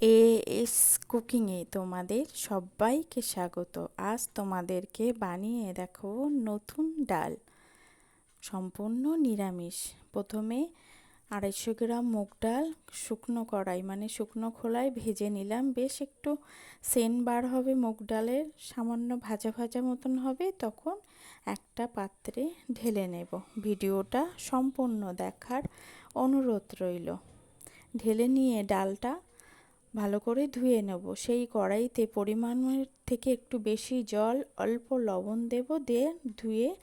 A S কুকিংয়ে তোমাদের সবাইকে স্বাগত। আজ তোমাদেরকে বানিয়ে দেখো নতুন ডাল। সম্পূর্ণ নিরামিষ। প্রথমে আড়াইশো গ্রাম মুগ ডাল, শুকনো কড়াই মানে শুকনো খোলায় ভেজে নিলাম। বেশ একটু সেন বার হবে মুগ ডালের, সামান্য ভাজা ভাজা মতন হবে। তখন একটা পাত্রে ঢেলে নেব। ভিডিওটা সম্পূর্ণ দেখার অনুরোধ রইল। ঢেলে নিয়ে ডালটা ভালো করে ধুয়ে নেব। সেই কড়াইতে পরিমাণের থেকে একটু বেশি জল, অল্প লবণ দেব দিয়ে ধুয়ে,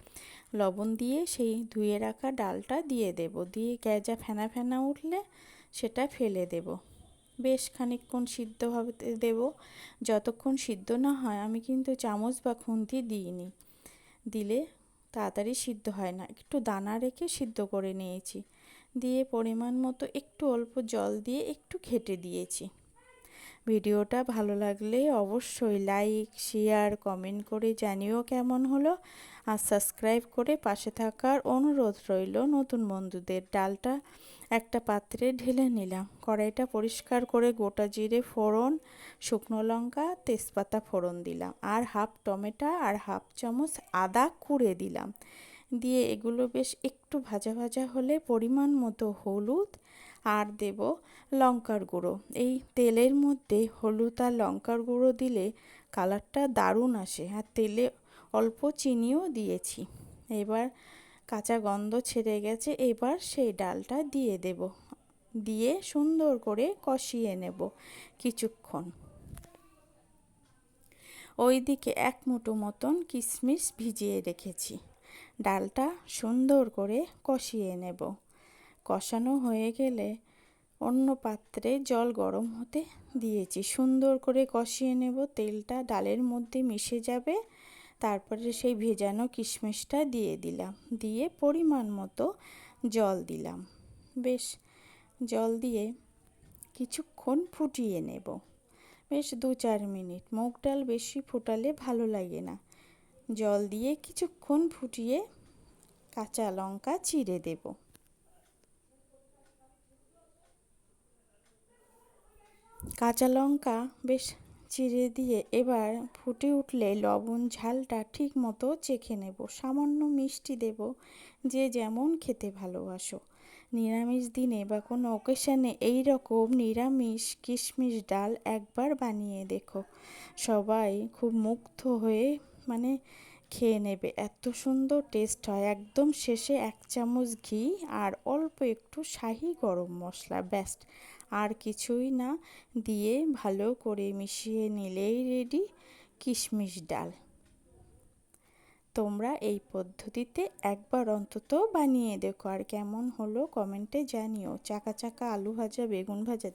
লবণ দিয়ে সেই ধুয়ে রাখা ডালটা দিয়ে দেব। দিয়ে গ্যাজা ফেনা ফেনা উঠলে সেটা ফেলে দেব। বেশ খানিকক্ষণ সিদ্ধ হবে দেব। যতক্ষণ সিদ্ধ না হয়, আমি কিন্তু চামচ বা খুন্তি দিইনি। দিলে তাড়াতাড়ি সিদ্ধ হয় না। একটু দানা রেখে সিদ্ধ করে নিয়েছি। দিয়ে পরিমাণ মতো একটু অল্প জল দিয়ে একটু ঘেটে দিয়েছি। ভিডিওটা ভালো লাগলে অবশ্যই লাইক, শেয়ার, কমেন্ট করে জানিও কেমন হলো। আর সাবস্ক্রাইব করে পাশে থাকার অনুরোধ রইল নতুন বন্ধুদের ডালটা একটা পাত্রে ঢেলে নিলাম। কড়াইটা পরিষ্কার করে গোটা জিরে ফোড়ন, শুকনো লঙ্কা, তেজপাতা ফোড়ন দিলাম আর হাফ টমেটো আর হাফ চামচ আদা কুড়ে দিলাম। দিয়ে এগুলো বেশ একটু ভাজা ভাজা হলে পরিমাণ মতো হলুদ আর দেব লঙ্কার গুঁড়ো। এই তেলের মধ্যে হলুদ আর লঙ্কার গুঁড়ো দিলে কালারটা দারুণ আসে আর তেলে অল্প চিনিও দিয়েছি। এবার কাঁচা গন্ধ ছেড়ে গেছে, এবার সেই ডালটা দিয়ে দেব। দিয়ে সুন্দর করে কষিয়ে নেব কিছুক্ষণ। ওইদিকে এক মুঠো মতন কিশমিশ ভিজিয়ে রেখেছি। ডালটা সুন্দর করে কষিয়ে নেব। কষানো হয়ে গেলে অন্য পাত্রে জল গরম হতে দিয়েছি। সুন্দর করে কষিয়ে নেব। তেলটা ডালের মধ্যে মিশে যাবে। তারপরে সেই ভেজানো কিশমিশটা দিয়ে দিলাম। দিয়ে পরিমাণ মতো জল দিলাম। বেশ, জল দিয়ে কিছুক্ষণ ফুটিয়ে নেব। বেশ দু চার মিনিট। মুগ ডাল বেশি ফোটালে ভালো লাগে না। জল দিয়ে কিছুক্ষণ ফুটিয়ে কাঁচা লঙ্কা চিড়ে দেবো। কাঁচা লঙ্কা বেশ চিড়ে দিয়ে এবার ফুটে উঠলে লবণ ঝালটা ঠিক মতো চেখে নেব। সামান্য মিষ্টি দেব, যে যেমন খেতে ভালোবাসো। নিরামিষ দিনে বা কোনো অকেশানে এই রকম নিরামিষ কিশমিশ ডাল একবার বানিয়ে দেখো। সবাই খুব মুগ্ধ হয়ে মানে খেয়ে নেবে। এত সুন্দর টেস্ট হয়। একদম শেষে এক চামচ ঘি আর অল্প একটু শাহি গরম মশলা ব্যাস্ট আর কিছুই না, দিয়ে ভালো করে মিশিয়ে নিলেই রেডি কিশমিশ ডাল। তোমরা এই পদ্ধতিতে একবার অন্তত বানিয়ে দেখো। আর কেমন হলো কমেন্টে জানিও। চাকা চাকা আলু ভাজা, বেগুন ভাজা